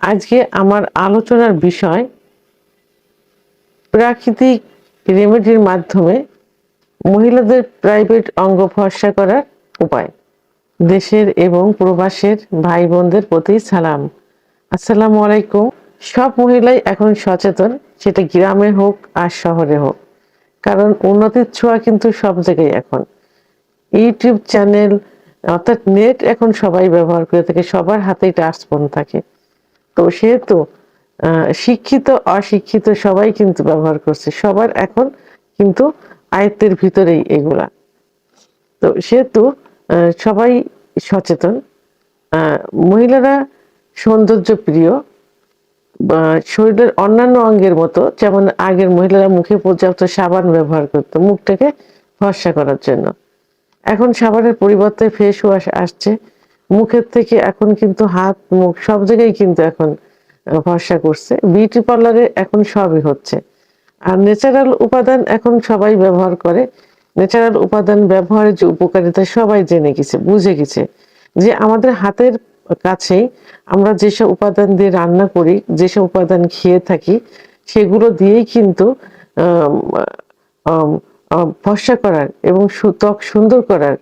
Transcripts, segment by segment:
আজকে আমার আলোচনার বিষয় প্রাকৃতিক রেমেডির মাধ্যমে মহিলাদের প্রাইভেট অঙ্গ ফর্সা করার উপায়। দেশের এবং প্রবাসের ভাই বোনদের প্রতি সালাম। আসসালামু আলাইকুম। সব মহিলাই এখন সচেতন, সেটা গ্রামে হোক আর শহরে হোক। কারণ উন্নতির ছোঁয়া কিন্তু সব জায়গায় এখন। ইউটিউব চ্যানেল অর্থাৎ নেট এখন সবাই ব্যবহার করে থাকে, সবার হাতেই টাচফোন থাকে। তো সেহেতু শিক্ষিত, অশিক্ষিত সবাই কিন্তু ব্যবহার করছে। সবার এখন কিন্তু আয়ত্তের ভিতরেই এগুলা। তো সেহেতু সবাই সচেতন। মহিলারা সৌন্দর্য প্রিয় শরীরের অন্যান্য অঙ্গের মতো, যেমন আগের মহিলারা মুখে পর্যাপ্ত সাবান ব্যবহার করতো মুখটাকে ফর্সা করার জন্য। এখন সাবানের পরিবর্তে ফেস ওয়াশ আসছে। মুখের থেকে এখন কিন্তু হাত, মুখ সব জায়গায় কিন্তু এখন ভরসা করছে। বিউটি পার্লারে এখন সবই হচ্ছে। আর ন্যাচারাল উপাদান এখন সবাই ব্যবহার করে। ন্যাচারাল উপাদান ব্যবহারের যে উপকারিতা সবাই জেনে গেছে, বুঝে গেছে যে আমাদের হাতের কাছেই আমরা যেসব উপাদান দিয়ে রান্না করি, যেসব উপাদান খেয়ে থাকি, সেগুলো দিয়েই কিন্তু ফর্সা করার এবং ত্বক সুন্দর করার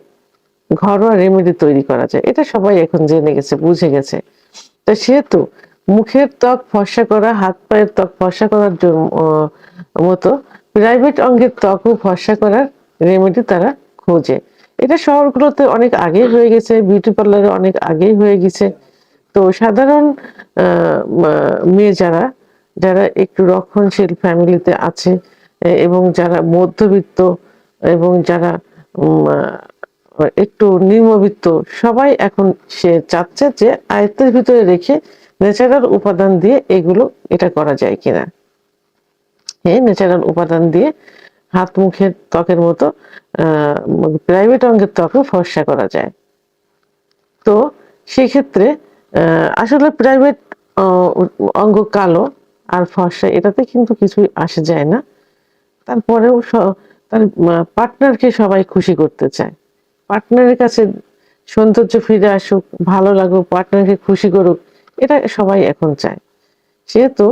ঘরোয়া রেমেডি তৈরি করা যায়। এটা সবাই এখন জেনে গেছে, বুঝে গেছে। তো সেহেতু মুখের ত্বক ফর্সা করা, হাত পায়ের ত্বক ফর্সা করার জন্য মতো প্রাইভেট অঙ্গের ত্বকও ফর্সা করার রেমেডি তারা খোঁজে। এটা শহরগুলোতে অনেক আগে হয়ে গেছে বিউটি পার্লারে অনেক আগেই হয়ে গেছে। তো সাধারণ মেয়ে যারা যারা একটু রক্ষণশীল ফ্যামিলিতে আছে এবং যারা মধ্যবিত্ত এবং যারা একটু নিম্নবিত্ত। সবাই এখন সে চাচ্ছে যে আয়ত্তের ভিতরে রেখে ন্যাচারাল উপাদান দিয়ে এগুলো, এটা করা যায় কিনা। হ্যাঁ ন্যাচারাল উপাদান দিয়ে হাত মুখের ত্বকের মতো প্রাইভেট অঙ্গের ত্বকে ফর্সা করা যায়। তো সেক্ষেত্রে আসলে প্রাইভেট অঙ্গ কালো আর ফর্সা, এটাতে কিন্তু কিছুই আসে যায় না। তারপরেও তার পার্টনারকে সবাই খুশি করতে চায়। পার্টনারের কাছে সৌন্দর্য ফিরে আসুক, ভালো লাগুক পার্টনারকে খুশি করুক, এটা সবাই এখন চায়। সেহেতু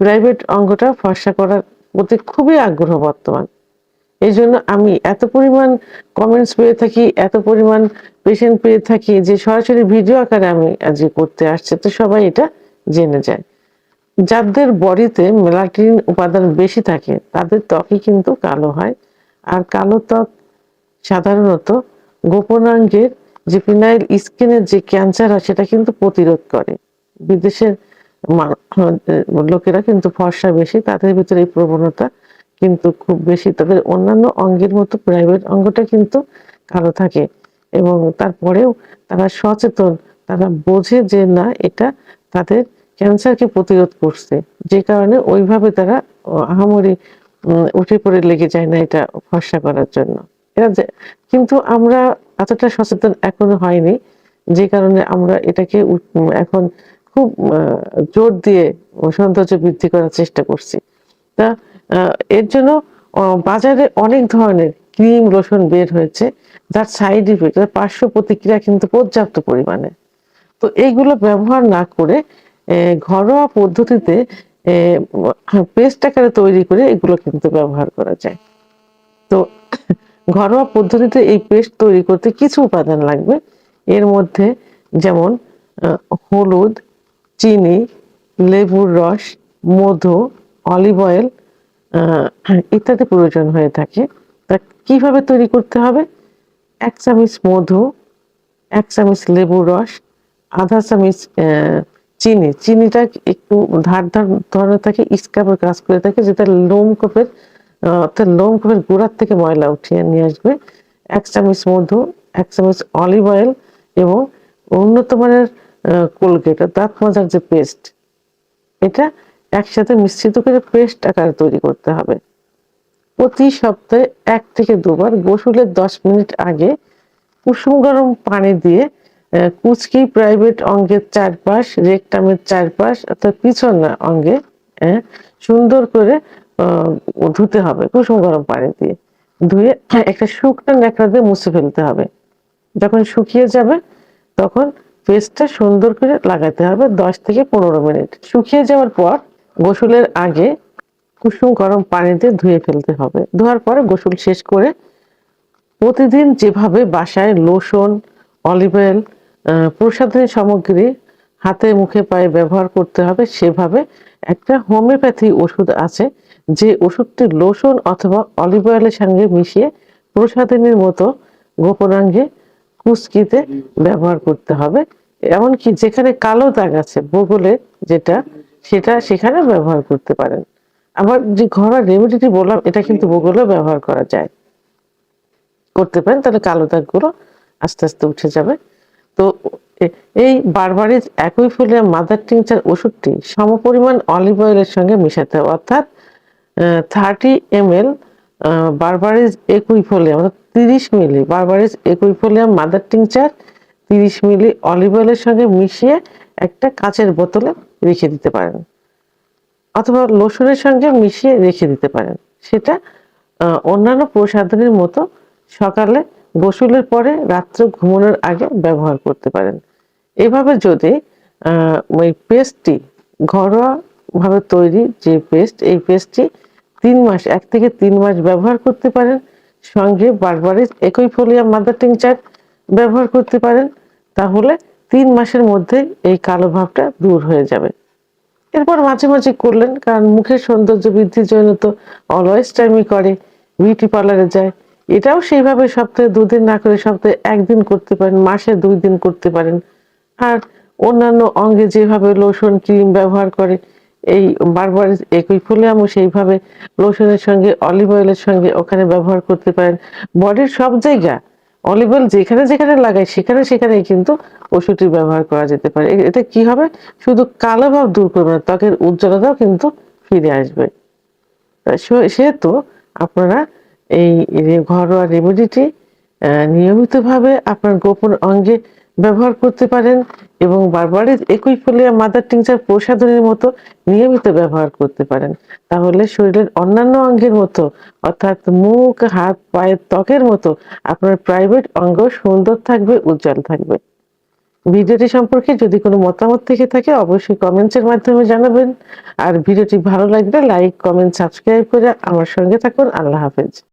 প্রাইভেট অঙ্গটা ফর্সা করার প্রতি খুবই আগ্রহ বর্তমান। এই জন্য আমি এত পরিমাণ কমেন্টস পেয়ে থাকি, এত পরিমাণ পেশেন্ট পেয়ে থাকি যে সরাসরি ভিডিও আকারে আমি আজকে করতে আসছে, তো সবাই এটা জেনে যায়। যাদের বডিতে মেলাটিন উপাদান বেশি থাকে, তাদের ত্বকই কিন্তু কালো হয়, আর কালো ত্বক সাধারণত গোপনাঙ্গের যে ফিনাইল স্কিনের যে ক্যান্সার হয়, সেটা কিন্তু প্রতিরোধ করে। বিদেশের লোকেরা কিন্তু ফর্সা বেশি, তাদের ভিতরে এই প্রবণতা কিন্তু খুব বেশি। তাদের অন্যান্য অঙ্গের মতো প্রাইভেট অঙ্গটা কিন্তু কালো থাকে। এবং তারপরেও তারা সচেতন, তারা বোঝে যে না, এটা তাদের ক্যান্সারকে প্রতিরোধ করছে। যে কারণে ওইভাবে তারা আহামরি উঠে পড়ে লেগে যায় না এটা ফর্সা করার জন্য। কিন্তু আমরা এতটা সচেতন এখনও হয়নি, যে কারণে আমরা এটাকে এখন খুব জোর দিয়ে সৌন্দর্য বৃদ্ধি করার চেষ্টা করছি। তা এর জন্য বাজারে অনেক ধরনের ক্রিম, লোশন বের হয়েছে, যার সাইড ইফেক্ট পার্শ্ব প্রতিক্রিয়া কিন্তু পর্যাপ্ত পরিমাণে। তো এইগুলো ব্যবহার না করে ঘরোয়া পদ্ধতিতে পেস্ট আকারে তৈরি করে এগুলো কিন্তু ব্যবহার করা যায়। তো ঘরোয়া পদ্ধতিতে এই পেস্ট তৈরি করতে কিছু উপাদান লাগবে। এর মধ্যে যেমন হলুদ চিনি লেবুর রস মধু অলিভ অয়েল ইত্যাদি প্রয়োজন হয়ে থাকে। তা কীভাবে তৈরি করতে হবে? এক চামচ মধু এক চামচ লেবুর রস আধা চামচ চিনি। চিনিটা একটু ধার ধার ধরনের থাকে স্কাবের কাজ করে থাকে যেটা লোমকূপের আহ, অর্থাৎ লোমকূপের গোড়ার থেকে ময়লা উঠিয়ে নিয়ে আসবে। এক চামচ মধু, এক চামচ অলিভ অয়েল এবং উন্নত মানের কোলগেট দাঁত মাজার যে পেস্ট এটা একসাথে মিশ্রিত করে পেস্ট আকারে তৈরি করতে হবে। প্রতি সপ্তাহে এক থেকে দুবার গোসলের দশ মিনিট আগে কুসুম গরম পানি দিয়ে কুচকি প্রাইভেট অঙ্গের চারপাশ রেকটামের চারপাশ, অর্থাৎ পিছন অঙ্গে সুন্দর করে ধুতে হবে কুসুম গরম পানি দিয়ে। ধুয়ে একটা শুকনো ন্যাকড়া দিয়ে মুছে ফেলতে হবে। যখন শুকিয়ে যাবে তখন পেস্টটা সুন্দর করে লাগাতে হবে দশ থেকে পনেরো মিনিট। শুকিয়ে যাওয়ার পর গোসলের আগে কুসুম গরম পানিতে ধুয়ে ফেলতে হবে। ধোয়ার পরে গোসল শেষ করে প্রতিদিন যেভাবে বাসায় লোশন অলিভ অয়েল প্রসাধনী সামগ্রী হাতে মুখে পায়ে ব্যবহার করতে হবে সেভাবে একটা হোমিওপ্যাথি ওষুধ আছে যে ওষুধটি লোশন অথবা অলিভ অয়েলের সঙ্গে মিশিয়ে প্রসাধনীর মতো গোপনাঙ্গে কুচকিতে ব্যবহার করতে হবে। এমনকি যেখানে কালো দাগ আছে, বগলে যেটা, সেটা সেখানে ব্যবহার করতে পারেন। আবার যে ঘরোয়া রেমেডিটি বললাম, এটা কিন্তু বগলেও ব্যবহার করা যায়। করতে পারেন, তাহলে কালো দাগগুলো আস্তে আস্তে উঠে যাবে। তো এই বারবারিজ একই ফুলে মাদার টিংচার ওষুধটি সমপরিমাণ অলিভ অয়েলের সঙ্গে মিশাতে হবে। অর্থাৎ থার্টি এম এল বারবারিজ একই ফোলিয়াম, অর্থাৎ তিরিশ মিলি, বারবারিজ একই ফোলিয়াম, মাদার টিংচার তিরিশ মিলি, অলিভ অয়েলের সঙ্গে মিশিয়ে একটা কাঁচের বোতলে রেখে দিতে পারেন। অথবা লোশনের সঙ্গে মিশিয়ে রেখে দিতে পারেন। সেটা অন্যান্য প্রসাধনীর মতো সকালে গোসলের পরে রাত্রে ঘুমানোর আগে ব্যবহার করতে পারেন। এভাবে যদি ওই পেস্টটি ঘরোয়াভাবে তৈরি যে পেস্ট, এই পেস্টটি তিন মাস, এক থেকে তিন মাস ব্যবহার করতে পারেন। সঙ্গে বারবারে একই ফোলিয়াম মাদার টিংচার ব্যবহার করতে পারেন। তাহলে তিন মাসের মধ্যে এই কালো ভাবটা দূর হয়ে যাবে। এরপর মাঝে মাঝে করলেন, কারণ মুখের সৌন্দর্য বৃদ্ধির জন্য তো অলওয়েজ টাইমই করে বিউটি পার্লারে যায়। এটাও সেইভাবে সপ্তাহে দুদিন না করে সপ্তাহে একদিন করতে পারেন, মাসে দুই দিন করতে পারেন। আর অন্যান্য অঙ্গে যেভাবে লোশন ক্রিম ব্যবহার করে এই বারবার একই ফোলিয়ামও সেইভাবে লোশনের সঙ্গে অলিভ অয়েলের সঙ্গে ওখানে ব্যবহার করতে পারেন। বডির সব জায়গা অলিভ অয়েল যেখানে যেখানে লাগায়, সেখানে সেখানেই কিন্তু ওষুধটি ব্যবহার করা যেতে পারে। এতে কি হবে? শুধু কালো ভাব দূর করবে না, ত্বকের উজ্জ্বলতাও কিন্তু ফিরে আসবে। সেহেতু আপনারা এই ঘরোয়া রেমেডিটি নিয়মিতভাবে আপনার গোপন অঙ্গে ব্যবহার করতে পারেন এবং বারবারের একই ফলিয়া মাদার টিংচার প্রসাধনের মতো নিয়মিত ব্যবহার করতে পারেন। তাহলে শরীরের অন্যান্য অঙ্গের মতো, অর্থাৎ মুখ, হাত, পায়ের ত্বকের মতো আপনার প্রাইভেট অঙ্গ সুন্দর থাকবে, উজ্জ্বল থাকবে। ভিডিওটি সম্পর্কে যদি কোনো মতামত থেকে থাকে, অবশ্যই কমেন্টসের মাধ্যমে জানাবেন। আর ভিডিওটি ভালো লাগলে লাইক কমেন্ট সাবস্ক্রাইব করে আমার সঙ্গে থাকুন। আল্লাহ হাফেজ।